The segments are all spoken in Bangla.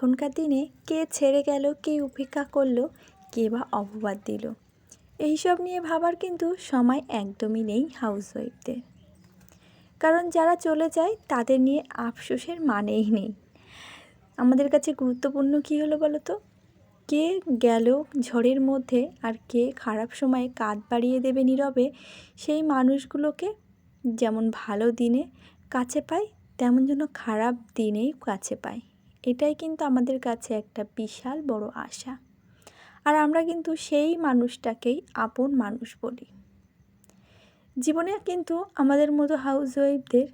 এখনকার দিনে কে ছেড়ে গেল, কে উপেক্ষা করল, কে বা অপবাদ দিল। এইসব নিয়ে ভাবার কিন্তু সময় একদমই নেই হাউসওয়াইফদের কারণ যারা চলে যায়, তাদের নিয়ে আফসোসের মানেই নেই। আমাদের কাছে গুরুত্বপূর্ণ কী হলো বলো তো কে গেল ঝড়ের মধ্যে আর কে খারাপ সময়ে কাঁধ বাড়িয়ে দেবে নীরবে, সেই মানুষগুলোকে যেমন ভালো দিনে কাছে পাই তেমন যেন খারাপ দিনেই কাছে পাই এটাই কিন্তু আমাদের কাছে একটা বিশাল বড় আশা। আর আমরা কিন্তু সেই মানুষটাকেই আপন মানুষ বলি। জীবনে কিন্তু আমাদের মতো হাউস ওয়াইফদের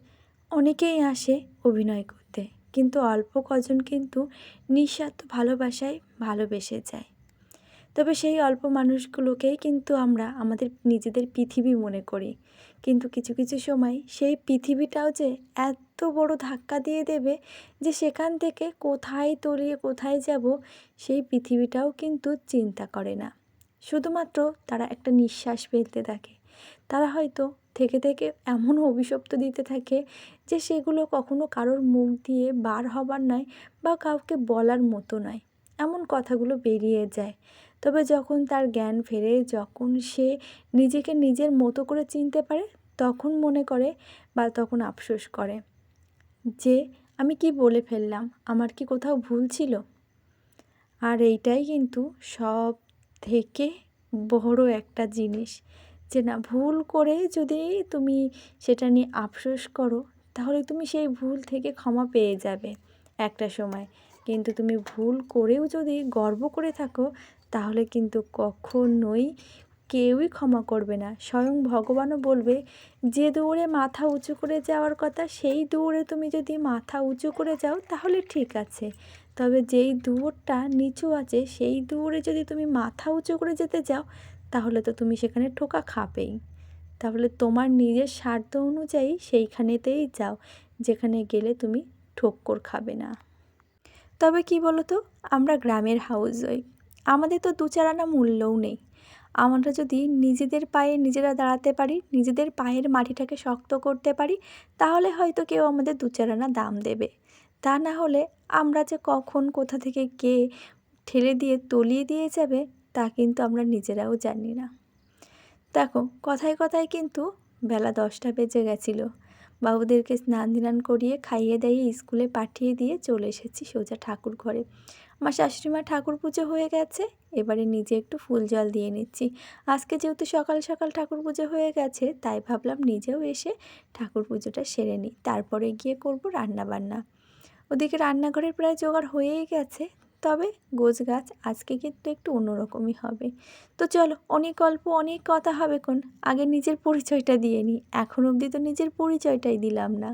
অনেকেই আসে অভিনয় করতে। কিন্তু অল্প কজন কিন্তু নিঃস্বার্থ ভালোবাসায় ভালোবেসে যায়। তবে সেই অল্প মানুষগুলোকেই কিন্তু আমরা আমাদের নিজেদের পৃথিবী মনে করি। কিন্তু কিছু কিছু সময় সেই পৃথিবীটাও যে এত বড় ধাক্কা দিয়ে দেবে যে সেখান থেকে কোথায় তলিয়ে কোথায় যাব, সেই পৃথিবীটাও কিন্তু চিন্তা করে না। শুধুমাত্র তারা একটা নিঃশ্বাস ফেলতে থাকে। তারা হয়তো থেকে থেকে এমন অভিশপ্ত দিতে থাকে যে সেগুলো কখনো কারোর মুখ দিয়ে বার হবার নয় বা কাউকে বলার মতো নয়। এমন কথাগুলো বেরিয়ে যায়। তবে যখন তার জ্ঞান ফেরে, যখন সে নিজেকে নিজের মতো করে চিনতে পারে, তখন মনে করে বা তখন আফসোস করে যে, আমি কি বলে ফেললাম? আমার কি কোথাও ভুল ছিল? আর এইটাই কিন্তু সব থেকে বড় একটা জিনিস যে, না, ভুল করে যদি তুমি সেটা নিয়ে আফসোস করো, তাহলে তুমি সেই ভুল থেকে ক্ষমা পেয়ে যাবে একটা সময়। কিন্তু তুমি ভুল করেও যদি গর্ব করে থাকো, তাহলে কিন্তু কখনোই কেউই ক্ষমা করবে না। স্বয়ং ভগবানও বলবে, যে দৌড়ে মাথা উঁচু করে যাওয়ার কথা, সেই দৌড়ে তুমি যদি মাথা উঁচু করে যাও, তাহলে ঠিক আছে। তবে যেই দৌড়টা নিচু আছে, সেই দৌড়ে যদি তুমি মাথা উঁচু করে যেতে যাও, তাহলে তো তুমি সেখানে ঠোকা খাবেই। তাহলে তোমার নিজের স্বার্থ অনুযায়ী সেইখানেতেই যাও, যেখানে গেলে তুমি ঠোক্কর খাবে না। তবে কি বলো তো আমরা গ্রামের হাউস ওয়াইফ আমাদের তো দু চারানা মূল্যও নেই। আমরা যদি নিজেদের পায়ে নিজেরা দাঁড়াতে পারি, নিজেদের পায়ের মাটিটাকে শক্ত করতে পারি, তাহলে হয়তো কেউ আমাদের দু চারানা দাম দেবে। তা না হলে আমরা যে কখন কোথা থেকে কে ঠেলে দিয়ে তলিয়ে দিয়ে যাবে, তা কিন্তু আমরা নিজেরাও জানি না। দেখো, কথায় কথায় কিন্তু বেলা দশটা বেজে গেছিল। বাবুদেরকে স্নান ধান করিয়ে খাইয়ে দাইয়ে স্কুলে পাঠিয়ে দিয়ে চলে এসেছি সোজা ঠাকুর ঘরে। আমার শাশুড়িমা ঠাকুর পুজো হয়ে গেছে, এবারে নিজে একটু ফুল জল দিয়ে নিচ্ছি। আজকে যেহেতু সকাল সকাল ঠাকুর পুজো হয়ে গেছে, তাই ভাবলাম নিজেও এসে ঠাকুর পুজোটা সেরে নিই। তারপরে গিয়ে করব রান্না বান্না ওদিকে রান্নাঘরের প্রায় জোগাড় হয়েই গেছে তবে গোছ গাছ আজকে কিন্তু একটু অন্যরকমই হবে। তো চলো, অনেক গল্প, অনেক কথা হবে কোন। আগে নিজের পরিচয়টা দিয়ে নিই। এখন অবধি তো নিজের পরিচয়টাই দিলাম না।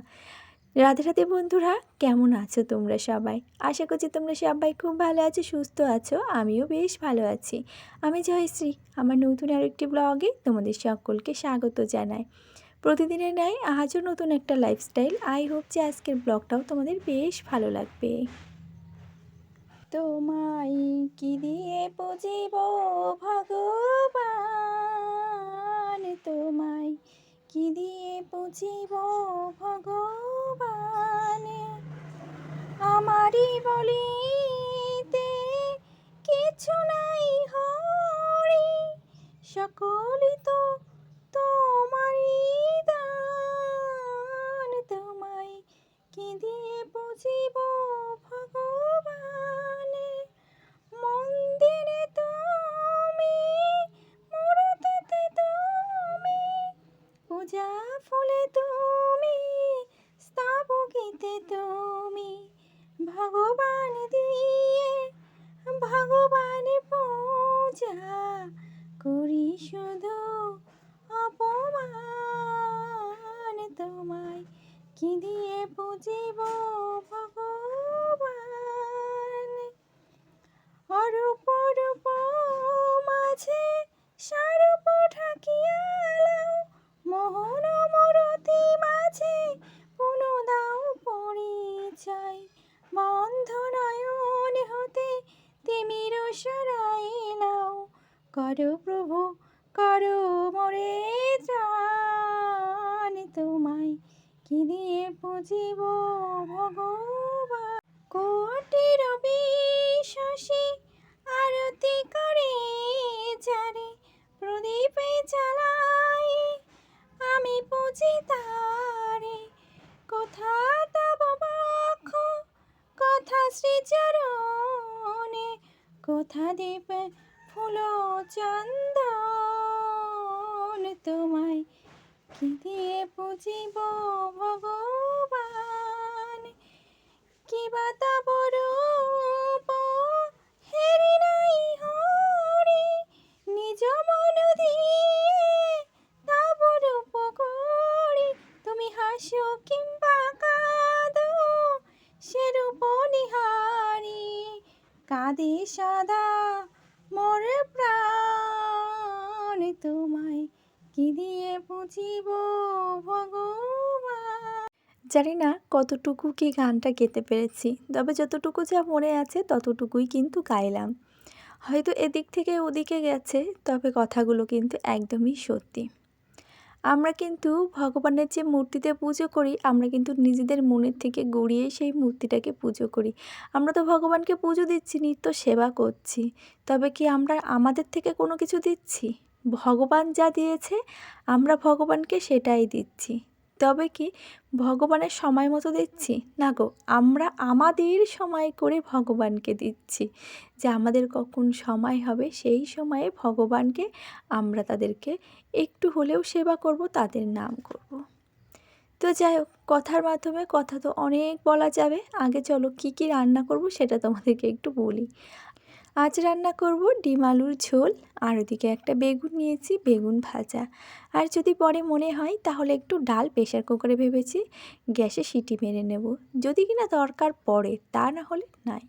রাধে রাধে বন্ধুরা, কেমন আছো তোমরা সবাই? আশা করছি তোমরা সবাই খুব ভালো আছো, সুস্থ আছো। আমিও বেশ ভালো আছি। আমি জয়শ্রী। আমার নতুন আরেকটি ব্লগে তোমাদের সকলকে স্বাগত জানাই। প্রতিদিনের ন্যায় আজও নতুন একটা লাইফস্টাইল আই হোপ যে আজকের ব্লগটাও তোমাদের বেশ ভালো লাগবে। তোমায় কি দিয়ে পুজিব ভগবান? তোমায় কি দিয়ে পুজিব ভগবান? আমারই বলিতে কিছু নাই হরি, সকলই তো কি দিয়ে পুজিব কি দিয়ে পুজিব ভগবান। কোটি রবি শশী আরতি করে যারে, প্রদীপে জ্বালাই আমি পুজি তারে, কোথা তব বক্ষ, কথা শ্রীচরণে, কোথা দীপে ফুল চন্দন তোমায় কি দিয়ে পুজিব ভগবান জানি না কতটুকু কি গানটা গেতে পেরেছি, তবে যতটুকু যা মনে আছে ততটুকুই কিন্তু গাইলাম। হয়তো এদিক থেকে ওদিকে গেছে, তবে কথাগুলো কিন্তু একদমই সত্যি। আমরা কিন্তু ভগবানের যে মূর্তিতে পুজো করি, আমরা কিন্তু নিজেদের মনের থেকে গড়িয়ে সেই মূর্তিটাকে পুজো করি। আমরা তো ভগবানকে পুজো দিচ্ছি, নিত্য সেবা করছি। তবে কি আমরা আমাদের থেকে কোনো কিছু দিচ্ছি? ভগবান যা দিয়েছে, আমরা ভগবানকে সেটাই দিচ্ছি। তবে কি ভগবানের সময় মতো দিচ্ছি? না গো, আমরা আমাদের সময় করে ভগবানকে দিচ্ছি। যে আমাদের কখন সময় হবে, সেই সময়ে ভগবানকে আমরা তাদেরকে একটু হলেও সেবা করব, তাদের নাম করব। তো যাই হোক, কথার মাধ্যমে কথা তো অনেক বলা যাবে। আগে চলো কি কি রান্না করব সেটা তোমাদেরকে একটু বলি। আজ রান্না করব ডিম আলুর ঝোল, আর ওদিকে একটা বেগুন নিয়েছি, বেগুন ভাজা। আর যদি পরে মনে হয়, তাহলে একটু ডাল প্রেশার কুকারে ভেবেছি গ্যাসে সিটি মেরে নেব। যদি কিনা দরকার পড়ে, তা না হলে নাই।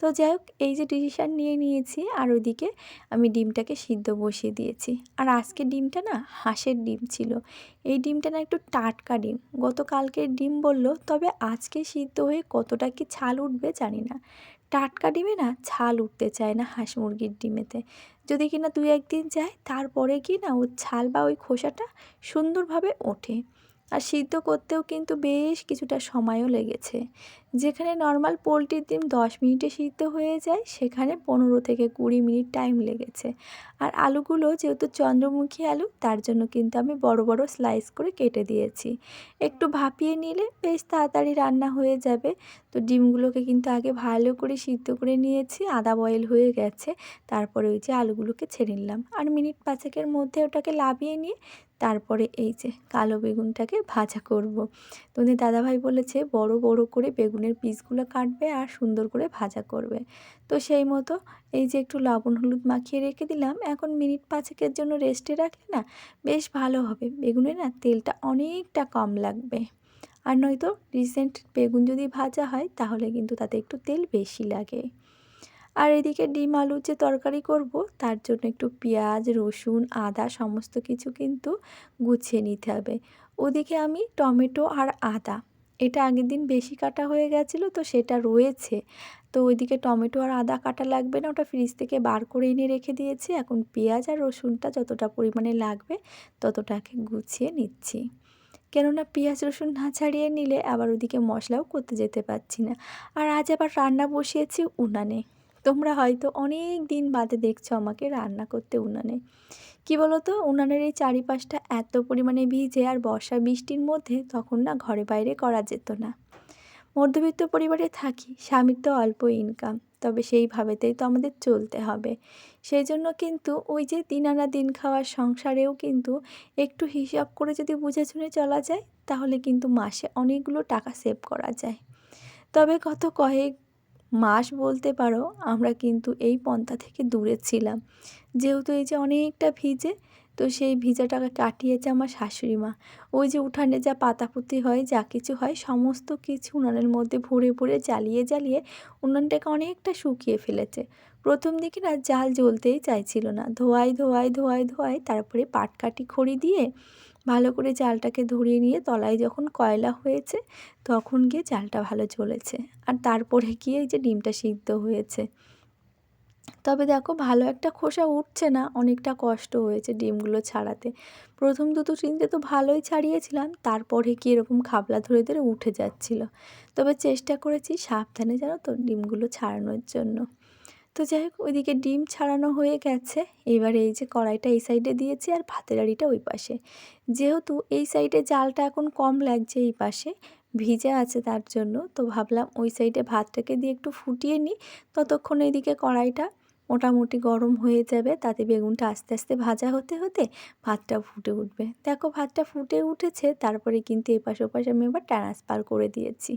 তো যাই হোক, এই যে ডিসিশান নিয়ে নিয়েছি, আর ওদিকে আমি ডিমটাকে সিদ্ধ বসিয়ে দিয়েছি। আর আজকে ডিমটা না হাঁসের ডিম ছিল। এই ডিমটা না একটু টাটকা ডিম। গতকালকের ডিম বলল, তবে আজকে সিদ্ধ হয়ে কতটা কি ছাল উঠবে জানি না। টাটকা ডিমে না ছাল উঠতে চায় না হাঁস মুরগির ডিমেতে। যদি কিনা দুই একদিন যায়, তারপরে কি না ওর ছাল বা ওই খোসাটা সুন্দরভাবে ওঠে। আর সিদ্ধ করতেও কিন্তু বেশ কিছুটা সময়ও লেগেছে। যেখানে নর্মাল পোলট্রির ডিম দশ মিনিটে সিদ্ধ হয়ে যায়, সেখানে পনেরো থেকে কুড়ি মিনিট টাইম লেগেছে। আর আলুগুলো যেহেতু চন্দ্রমুখী আলু, তার জন্য কিন্তু আমি বড় বড় স্লাইস করে কেটে দিয়েছি। একটু ভাপিয়ে নিলে বেশ তাড়াতাড়ি রান্না হয়ে যাবে। তো ডিমগুলোকে কিন্তু আগে ভালো করে সিদ্ধ করে নিয়েছি, আদা বয়েল হয়ে গেছে, তারপরে ওই যে আলুগুলোকে ছেড়ে নিলাম। আর মিনিট পাঁচেকের মধ্যে ওটাকে লাভিয়ে নিয়ে তারপরে এই যে কালো বেগুনটাকে ভাজা করব। তোমাদের দাদাভাই বলেছে, বড় বড় করে বেগুনের পিসগুলো কাটবে আর সুন্দর করে ভাজা করবে। তো সেই মতো এই যে একটু লবণ, হলুদ মাখিয়ে রেখে দিলাম। এখন মিনিট পাঁচেকের জন্য রেস্টে রাখলে না বেশ ভালো হবে। বেগুনে না তেলটা অনেকটা কম লাগবে। আর নয়তো রিসেন্ট বেগুন যদি ভাজা হয়, তাহলে কিন্তু তাতে একটু তেল বেশি লাগে। আর এদিকে ডিম আলুর যে তরকারি করব, তার জন্য একটু পেঁয়াজ, রসুন, আদা সমস্ত কিছু কিন্তু গুছিয়ে নিতে হবে। ওদিকে আমি টমেটো আর আদা। এটা আগের দিন বেশি কাটা হয়ে গেছিল, তো সেটা রয়েছে। তো ওইদিকে টমেটো আর আদা কাটা লাগবে না, ওটা ফ্রিজ থেকে বার করে এনে রেখে দিয়েছি। এখন পেঁয়াজ আর রসুনটা যতটা পরিমাণে লাগবে, ততটাকে গুছিয়ে নিচ্ছি। কেননা পেঁয়াজ, রসুন না ছাড়িয়ে নিলে আবার ওদিকে মশলাও করতে যেতে পারছি না। আর আজ আবার রান্না বসিয়েছি উনানে। তোমরা হয়তো অনেক দিন বাদে দেখছ আমাকে রান্না করতে উনানে। কি বলো তো উনানের এই চারিপাশটা এত পরিমাণে ভিজে আর বর্ষা বৃষ্টির মধ্যে তখন না ঘরে বাইরে করা যেত না। মধ্যবিত্ত পরিবারে থাকি, স্বামীর তো অল্প ইনকাম তবে সেইভাবেতেই তো আমাদের চলতে হবে। সেই জন্য কিন্তু ওই যে দিন আনা দিন খাওয়ার সংসারেও কিন্তু একটু হিসাব করে যদি বুঝে শুনে চলা যায়, তাহলে কিন্তু মাসে অনেকগুলো টাকা সেভ করা যায়। তবে গত কয়েক মাস বলতে পারো, আমরা কিন্তু এই পন্থা থেকে দূরে ছিলাম। যেহেতু এই যে অনেকটা ভিজে, তো সেই ভিজাটাকে কাটিয়েছে আমার শাশুড়ি মা। ওই যে উঠানে যা পাতাপুতি হয়, যা কিছু হয়, সমস্ত কিছু উনানের মধ্যে ভরে ভরে জ্বালিয়ে জ্বালিয়ে উনানটাকে অনেকটা শুকিয়ে ফেলেছে। প্রথম দিকে না জাল জ্বলতেই চাইছিল না। ধোয়াই ধোয়াই ধোয়াই ধোয়াই তারপরে পাটকাঠি খড়ি দিয়ে ভালো করে জালটাকে ধরিয়ে নিয়ে তলায় যখন কয়লা হয়েছে তখন গিয়ে জালটা ভালো চলেছে আর তারপরে গিয়ে এই যে ডিমটা সিদ্ধ হয়েছে। তবে দেখো ভালো একটা খোসা উঠছে না, অনেকটা কষ্ট হয়েছে ডিমগুলো ছাড়াতে। প্রথম দুটো তিনটে তো ভালোই ছাড়িয়েছিলাম, তারপরে কি এরকম খাবলা ধরে ধরে উঠে যাচ্ছিল। তবে চেষ্টা করেছি সাবধানে জানো তো ডিমগুলো ছাড়ানোর জন্য। তো যাই হোক, ওইদিকে ডিম ছাড়ানো হয়ে গেছে। এবারে এই যে কড়াইটা এই সাইডে দিয়েছি আর ভাতের আড়িটা ওই পাশে। যেহেতু এই সাইডে জালটা এখন কম লাগছে এই পাশে, ভিজে আছে তার জন্য, তো ভাবলাম ওই সাইডে ভাতটাকে দিয়ে একটু ফুটিয়ে নিই। ততক্ষণ এইদিকে কড়াইটা মোটামুটি গরম হয়ে যাবে, তাতে বেগুনটা আস্তে আস্তে ভাজা হতে হতে ভাতটা ফুটে উঠবে। দেখো ভাতটা ফুটে উঠেছে, তারপরে কিন্তু এপাশ ওপাশ আমি এবার ট্রান্সফার করে দিয়েছি।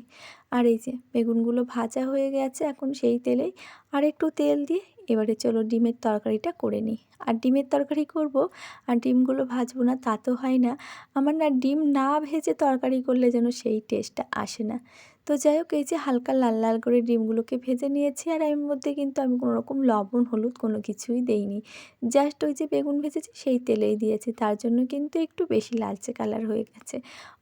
আর এই যে বেগুনগুলো ভাজা হয়ে গেছে, এখন সেই তেলেই আর একটু তেল দিয়ে এবারে চলো ডিমের তরকারিটা করে নিই। আর ডিমের তরকারি করব, আর ডিমগুলো ভাজবো না, তা তো হয় না। আমার না ডিম না ভেজে তরকারি করলে যেন সেই টেস্টটা আসে না। তো যাই হোক, এই যে হালকা লাল লাল করে ডিমগুলোকে ভেজে নিয়েছি আর এর মধ্যে কিন্তু আমি কোনো রকম লবণ, হলুদ কোনো কিছুই দেইনি। জাস্ট ওই যে বেগুন ভেজেছি সেই তেলেই দিয়েছি। তার জন্য কিন্তু একটু বেশি লালচে কালার হয়ে গেছে।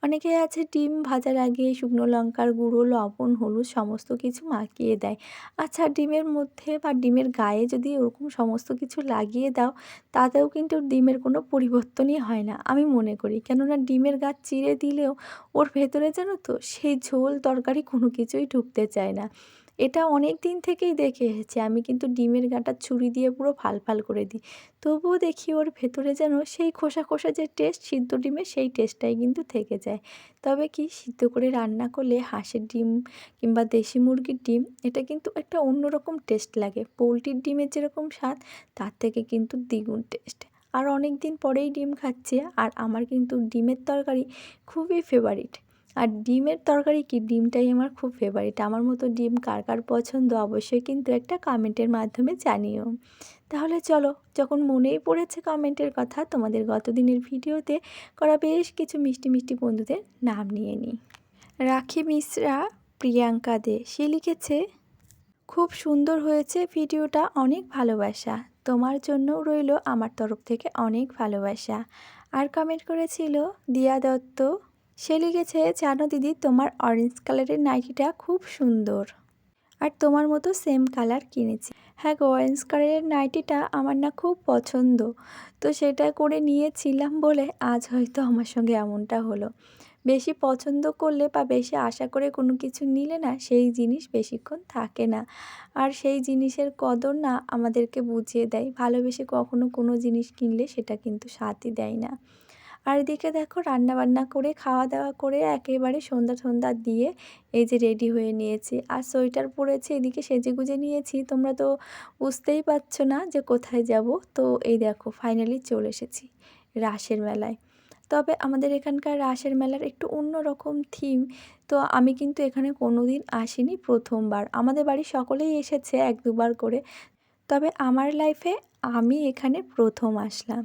অনেকে আছে ডিম ভাজার আগে শুকনো লঙ্কার গুঁড়ো, লবণ, হলুদ সমস্ত কিছু মাখিয়ে দেয়। আচ্ছা ডিমের মধ্যে বা ডিমের গায়ে যদি ওরকম সমস্ত কিছু লাগিয়ে দাও, তাতেও কিন্তু ডিমের কোনো পরিবর্তনই হয় না, আমি মনে করি। কেননা ডিমের গাছ চিড়ে দিলেও ওর ভেতরে জানো তো সেই ঝোল তরকারি কোনো কিছুই ঢুকতে চায় না। এটা অনেক দিন থেকেই দেখে এসেছি। আমি কিন্তু ডিমের গাঁটা ছুরি দিয়ে পুরো ফাল ফাল করে দিই। তবুও দেখি ওর ভেতরে যেন সেই খোসা খোসা যে টেস্ট সিদ্ধ ডিমের সেই টেস্টটাই কিন্তু থেকে যায়। তবে কি সিদ্ধ করে রান্না করলে হাঁসের ডিম কিংবা দেশি মুরগির ডিম, এটা কিন্তু একটা অন্যরকম টেস্ট লাগে। পোলট্রির ডিমের যেরকম স্বাদ, তার থেকে কিন্তু দ্বিগুণ টেস্ট আর অনেক দিন পরেই ডিম খাচ্ছে, আর আমার কিন্তু ডিমের তরকারি খুবই ফেভারিট আর ডিমের তরকারি কি? ডিমটাই আমার খুব ফেভারিট আমার মতো ডিম কার কার পছন্দ অবশ্যই কিন্তু একটা কমেন্টের মাধ্যমে জানিও। তাহলে চলো, যখন মনেই পড়েছে কমেন্টের কথা, তোমাদের গত দিনের ভিডিওতে করা বেশ কিছু মিষ্টি মিষ্টি বন্ধুদের নাম নিয়ে নিই। রাখি মিশ্রা, প্রিয়াঙ্কা দে, সে লিখেছে, খুব সুন্দর হয়েছে ভিডিওটা, অনেক ভালোবাসা। তোমার জন্য রইল আমার তরফ থেকে অনেক ভালোবাসা। আর কমেন্ট করেছিল, দিয়া দত্ত সে লিখেছে, জানো দিদি, তোমার অরেঞ্জ কালারের নাইটিটা খুব সুন্দর। আর তোমার মতো সেম কালার কিনেছি। হ্যাঁ গো অরেঞ্জ কালারের নাইটিটা আমার না খুব পছন্দ। তো সেটা করে নিয়েছিলাম বলে আজ হয়তো আমার সঙ্গে এমনটা হলো। বেশি পছন্দ করলে বা বেশি আশা করে কোনো কিছু নিলে না, সেই জিনিস বেশিক্ষণ থাকে না। আর সেই জিনিসের কদর না আমাদেরকে বুঝিয়ে দেয়। ভালোবেসে কখনো কোনো জিনিস কিনলে সেটা কিন্তু সাথই দেয় না। আর এদিকে দেখো রান্না বান্না করে খাওয়া দাওয়া করে একেবারে সন্ধ্যা সন্ধ্যা দিয়ে এই যে রেডি হয়ে নিয়েছি। আর সোয়েটার পরেছি, এদিকে সেজে গুজে নিয়েছি। তোমরা তো বুঝতেই পারছ না যে কোথায় যাব। তো এই দেখো ফাইনালি চলে এসেছি রাসের মেলায়। তবে আমাদের এখানকার রাসের মেলার একটু অন্য রকম থিম তো আমি কিন্তু এখানে কোনো দিন আসিনি প্রথমবার। আমাদের বাড়ি সকলেই এসেছে এক দুবার করে। তবে আমার লাইফে আমি এখানে প্রথম আসলাম।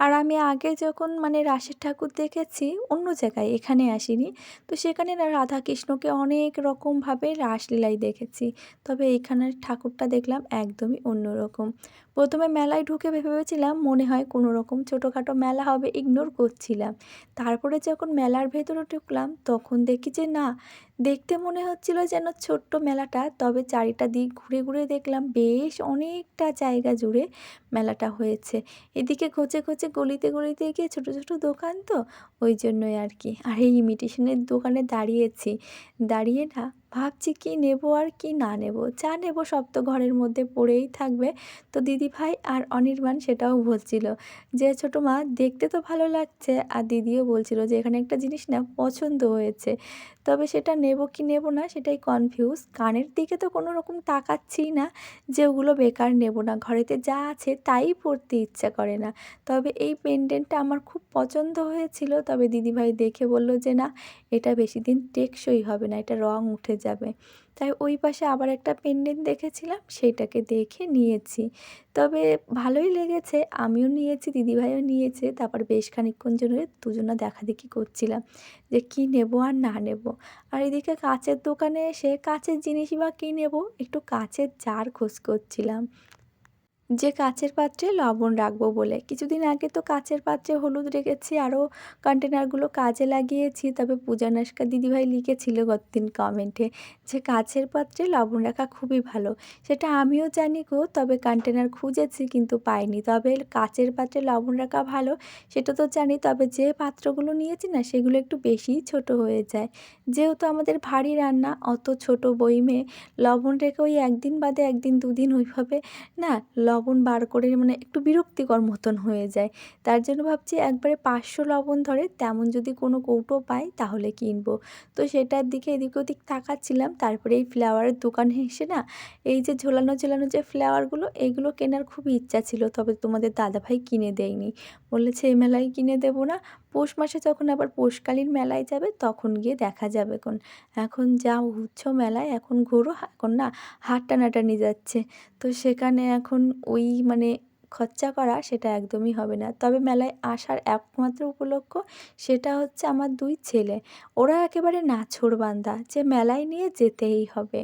আর আমি আগে যখন মানে রাসের ঠাকুর দেখেছি, অন্য জায়গায় এখানে আসিনি। তো সেখানে রাধাকৃষ্ণকে অনেক রকমভাবে রাসলীলায় দেখেছি। তবে এখানের ঠাকুরটা দেখলাম একদমই অন্যরকম। প্রথমে মেলায় ঢুকে ভেবেছিলাম মনে হয় কোনো রকম ছোটোখাটো মেলা হবে ইগনোর করছিলাম। তারপরে যখন মেলার ভেতরে ঢুকলাম, তখন দেখি যে না, দেখতে মনে হচ্ছিল যেন ছোট্ট মেলাটা, তবে চারিটা দিক ঘুরে ঘুরে দেখলাম বেশ অনেকটা জায়গা জুড়ে মেলাটা হয়েছে। এদিকে খোঁচে খোঁচে গলিতে গলিতে গিয়ে ছোটো ছোটো দোকান তো, ওই জন্যই আর কি। আর এই ইমিটেশনের দোকানে দাঁড়িয়েছি। দাঁড়িয়ে না ভাবছি কি নেব আর কি না নেব। যা নেব সব তো ঘরের মধ্যে পড়েই থাকবে। তো দিদি ভাই আর অনির্বাণ সেটাও বলছিল যে, ছোটো মা, দেখতে তো ভালো লাগছে। আর দিদিও বলছিল যে, এখানে একটা জিনিস না পছন্দ হয়েছে। তবে সেটা নেব কি নেব না সেটাই কনফিউজ কানের দিকে তো কোনো রকম তাকাচ্ছি না যে, ওগুলো বেকার নেব না। ঘরেতে যা আছে তাই পরতে ইচ্ছা করে না। তবে এই পেন্ডেন্টটা আমার খুব পছন্দ হয়েছিল। তবে দিদিভাই দেখে বলল যে, না, এটা বেশি দিন টেকসই হবে না। এটা রং উঠে যাবে। তাই ওই পাশে আবার একটা পেন্ডেন্ট দেখেছিলাম, সেটাকে দেখে নিয়েছি। তবে ভালোই লেগেছে, আমিও নিয়েছি, দিদিভাইও নিয়েছে, তারপর বেশ খানিকক্ষণ জন্য দুজনা দেখা দেখি করছিলাম যে কি নেব আর না নেব। আর এদিকে কাঁচের দোকানে এসে কাঁচের জিনিসই বা কী নেব, একটু কাঁচের জার খোঁজ করছিলাম। যে কাচের পাত্রে লবণ রাখব বলে। কিছুদিন আগে তো কাচের পাত্রে হলুদ রেখেছি আরও কন্টেনারগুলো কাজে লাগিয়েছি। তবে পূজা নাস্কা দিদিভাই লিখেছিল গতদিন কমেন্টে যে কাচের পাত্রে লবণ রাখা খুবই ভালো। সেটা আমিও জানি গো, তবে কন্টেনার খুঁজেছি কিন্তু পাইনি। তবে কাচের পাত্রে লবণ রাখা ভালো, সেটা তো জানি। তবে যে পাত্রগুলো নিয়েছি না, সেগুলো একটু বেশিই ছোট হয়ে যায়। যেহেতু আমাদের ভারী রান্না, অত ছোট বইমে লবণ রেখে ওই একদিন বাদে একদিন দুদিন ওইভাবে না, লবণ বার করে মানে একটু বিরক্তিকর মতন হয়ে যায়। তার জন্য ভাবছি একবারে পাঁচশো লবণ ধরে তেমন যদি কোনো কৌটো পাই তাহলে কিনবো। তো সেটার দিকে এদিক ওদিক তাকাচ্ছিলাম, তারপরে এই ফ্লাওয়ারের দোকানে এসে না এই যে ঝোলানো ঝোলানো যে ফ্লাওয়ারগুলো এগুলো কেনার খুব ইচ্ছা ছিল, তবে তোমাদের দাদাভাই কিনে দেয়নি। বলেছে, এই মেলায় কিনে দেবো না। পৌষ মাসে যখন আবার পৌষকালীন মেলায় যাবে, তখন গিয়ে দেখা যাবে কোন। এখন যা উচ্ছ মেলায়, এখন ঘোরো, এখন না হাট টানাটানি যাচ্ছে। তো সেখানে এখন ওই মানে খরচা করা সেটা একদমই হবে না। তবে মেলায় আসার একমাত্র উপলক্ষ সেটা হচ্ছে আমার দুই ছেলে। ওরা একেবারে নাছোড়বান্দা, যে মেলায় নিয়ে যেতেই হবে।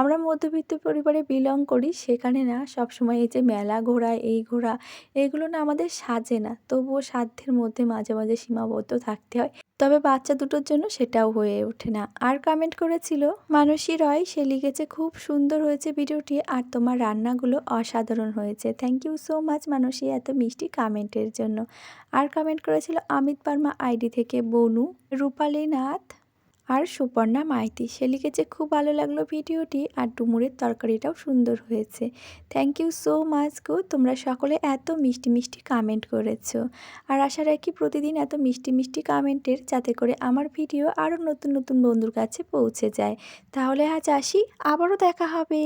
আমরা মধ্যবিত্ত পরিবারে বিলং করি, সেখানে না সবসময় এই যে মেলা ঘোরা, এই ঘোরা, এগুলো না আমাদের সাজে না। তবুও সাধ্যের মধ্যে মাঝে মাঝে সীমাবদ্ধ থাকতে হয়। তবে বাচ্চা দুটোর জন্য সেটাও হয়ে ওঠে না। আর কমেন্ট করেছিল মানসী রয়, সে লিখেছে, খুব সুন্দর হয়েছে ভিডিওটি, আর তোমার রান্নাগুলো অসাধারণ হয়েছে। Thank you so much Manasi এত মিষ্টি কমেন্টের জন্য। আর কমেন্ট করেছিল অমিত বার্মা আইডি থেকে বনু রূপালী নাথ আর সুপর্ণা মাইতি, সে লিখেছে খুব ভালো লাগল ভিডিওটি আর ডুমুরের তরকারিটাও সুন্দর হয়েছে। থ্যাংক ইউ সো মাচ গো, তোমরা সকলে এত মিষ্টি মিষ্টি কামেন্ট করেছ। আর আশা রাখি প্রতিদিন এত মিষ্টি মিষ্টি কামেন্টের যাতে করে আমার ভিডিও আরও নতুন নতুন বন্ধুর কাছে পৌঁছে যায়। তাহলে আজ আসি, আবারও দেখা হবে।